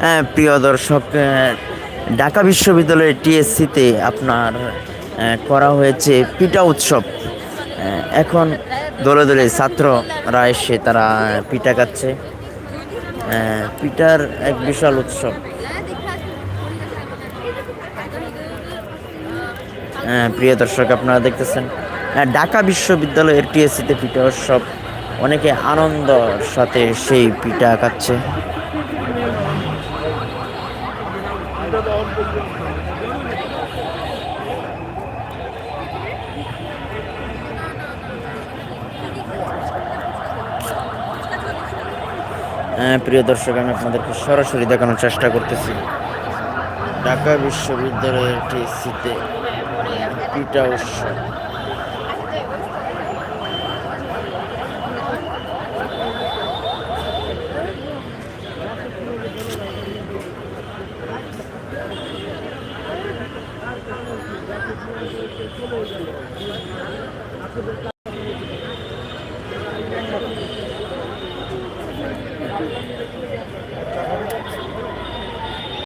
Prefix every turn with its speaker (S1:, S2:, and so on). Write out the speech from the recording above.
S1: হ্যাঁ প্রিয় দর্শক আহ, ঢাকা বিশ্ববিদ্যালয়ের টিএসসিতে আপনার করা হয়েছে পিঠা উৎসব। এখন দলে দলে ছাত্ররা এসে তারা পিঠা খাচ্ছে। পিঠার এক বিশাল উৎসব। প্রিয় দর্শক, আপনারা দেখতেছেন ঢাকা বিশ্ববিদ্যালয়ের টিএসসিতে পিঠা উৎসব। অনেকে আনন্দর সাথে সেই পিঠা খাচ্ছে। প্রিয় দর্শক আমি আপনাদেরকে সরাসরি দেখানোর চেষ্টা করতেছি। ঢাকা বিশ্ববিদ্যালয়ের টিএসসিতে পিঠা উৎসব।